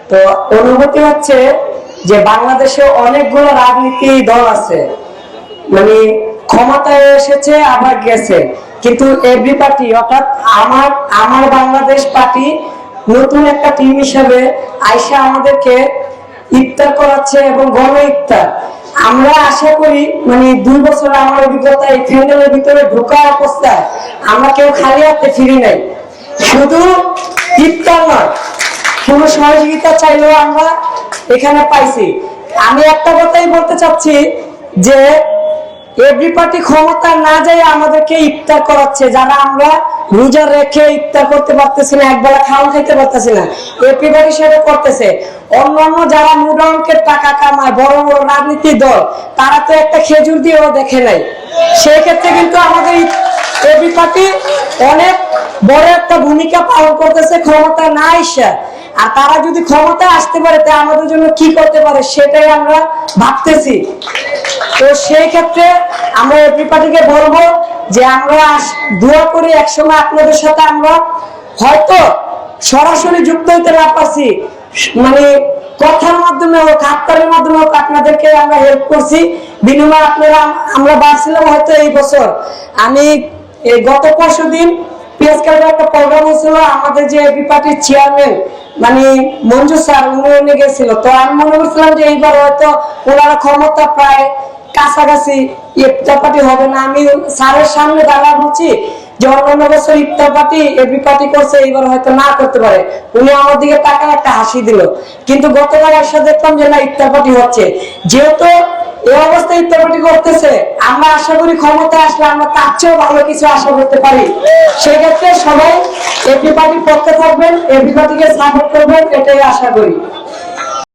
তো অনুভূতি হচ্ছে যে বাংলাদেশে অনেকগুলো রাজনীতি দল আছে। মানে ক্ষমতায় এসেছে, আবার গেছে। কিন্তু এভরি পার্টি, অর্থাৎ আমার আমার বাংলাদেশ পার্টি নতুন একটা টিম হিসাবে আইসা আমাদেরকে ইফতার করাচ্ছে এবং গণ ইফতার। আমরা আশা করি মানে দুই বছর আমার অভিজ্ঞতা এই ফ্যান্ডেলের ভিতরে ঢোকা অবস্থায় আমরা কেউ খালি হাতে ফিরি নাই। শুধু ইফতার নয় কোনো সহযোগিতা চাইলেও আমরা এখানে পাইছি। আমি একটা কথাই বলতে চাচ্ছি যে এভরি পার্টি ক্ষমতা না যাই আমাদেরকে ইফতার করাচ্ছে, যারা আমরা রোজা রেখে ইফতার করতে পারতেছি না, একবেলা খাওয়া খাইতে পারতেছি না এপি পার্টি সেটা করতেছে। অন্যান্য যারা মোটা অঙ্কের টাকা কামায়, বড় বড় রাজনীতি দল, তারা তো একটা খেজুর দিয়েও দেখে নাই। সেই ক্ষেত্রে কিন্তু আমাদের এপি পার্টি অনেক বড় একটা ভূমিকা পালন করতেছে, ক্ষমতা না এসে আর তারা যদি ক্ষমতা আসতে পারে, তা আমাদের জন্য কি করতে পারে সেটাই আমরা ভাবতেছি। তো সেই ক্ষেত্রে আমরা এপি পার্টিকে বলব যে আমরা দোয়া করি একসময় আপনাদের সাথে আমরা হয়তো সরাসরি যুক্ত হইতে না পারছি। মানে কথার মাধ্যমে হোক হাততারের মাধ্যমে হোক, আপনাদেরকে আমরা হেল্প করছি। বিনিময়ে আপনারা, আমরা বাড়ছিলাম হয়তো এই বছর। আমি গত পরশু দিন মানে মঞ্জু স্যার তো আমি এইবার হয়তো কাছাকাছি পার্টি হবে না। আমি স্যারের সামনে দাঁড়া যে পার্টি পার্টি করছে, এইবার হয়তো না করতে পারে। উনি আমার দিকে একটা হাসি দিল। কিন্তু গতকাল এসে দেখলাম যে না, ইফতার পার্টি হচ্ছে। যেহেতু এই অবস্থায় ইত্যাদি করতেছে। আমরা আশা করি ক্ষমতা আসলে আমরা তার চেয়েও ভালো কিছু আশা করতে পারি। সেক্ষেত্রে সবাই এপি পার্টির পক্ষে থাকবেন এপি পার্টিকে সাপোর্ট করবেন, এটাই আশা করি।